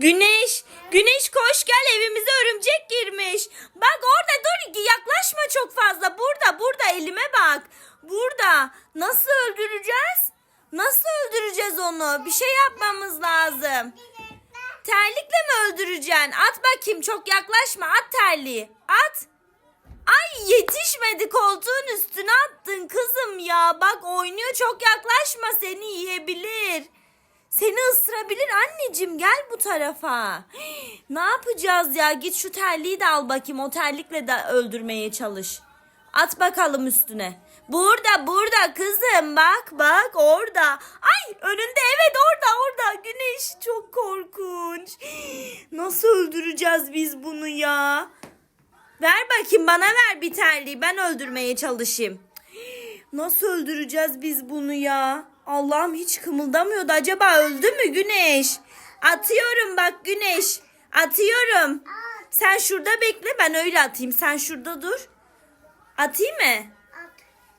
Güneş, Güneş koş gel evimize örümcek girmiş. Bak orada dur yaklaşma çok fazla. Burada, burada elime bak. Burada. Nasıl öldüreceğiz? Nasıl öldüreceğiz onu? Bir şey yapmamız lazım. Terlikle mi öldüreceksin? At bakayım çok yaklaşma. At terliği. At. Ay yetişmedi koltuğun üstüne attın kızım ya. Bak oynuyor çok yaklaşma seni yiyebilir. Seni ısırabilir anneciğim gel bu tarafa. Ne yapacağız ya git şu terliği de al bakayım o terlikle de öldürmeye çalış. At bakalım üstüne. Burada burada kızım bak bak orada. Ay önünde evet orada orada güneş çok korkunç. Nasıl öldüreceğiz biz bunu ya? Ver bakayım bana ver bir terliği ben öldürmeye çalışayım. Nasıl öldüreceğiz biz bunu ya? Allah'ım hiç kımıldamıyordu. Acaba öldü mü Güneş? Atıyorum bak Güneş. Atıyorum. Sen şurada bekle ben öyle atayım. Sen şurada dur. Atayım mı?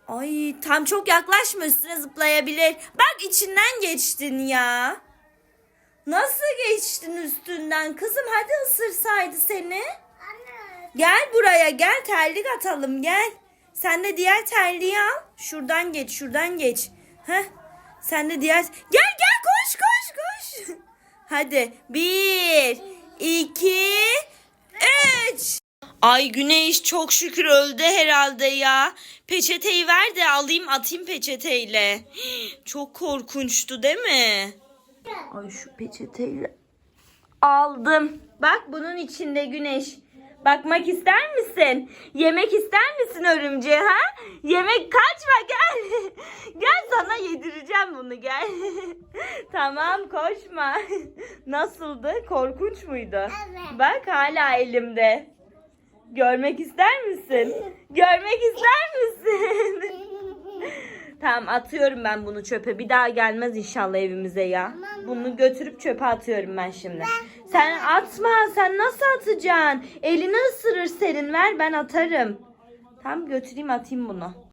Ay tam çok yaklaşma üstüne zıplayabilir. Bak içinden geçtin ya. Nasıl geçtin üstünden kızım? Hadi ısırsaydı seni. Gel buraya gel terlik atalım gel. Sen de diğer terliği al. Şuradan geç şuradan geç. Heh. Sen de diğer... Gel gel koş koş koş. Hadi bir, iki, üç. Ay Güneş çok şükür öldü herhalde ya. Peçeteyi ver de alayım atayım peçeteyle. Çok korkunçtu değil mi? Ay şu peçeteyle Aldım. Bak bunun içinde güneş. Bakmak ister misin? Yemek ister misin örümceği ha? Yemek kaçma gel. gel sana yedireceğim bunu gel. tamam koşma. Nasıldı? Korkunç muydu? Evet. Bak hala elimde. Görmek ister misin? Görmek ister misin? Tamam atıyorum ben bunu çöpe. Bir daha gelmez inşallah evimize ya. Bunu götürüp çöpe atıyorum ben şimdi. Sen atma. Sen nasıl atacaksın? Elini ısırır senin. Ver ben atarım. Tamam götüreyim atayım bunu.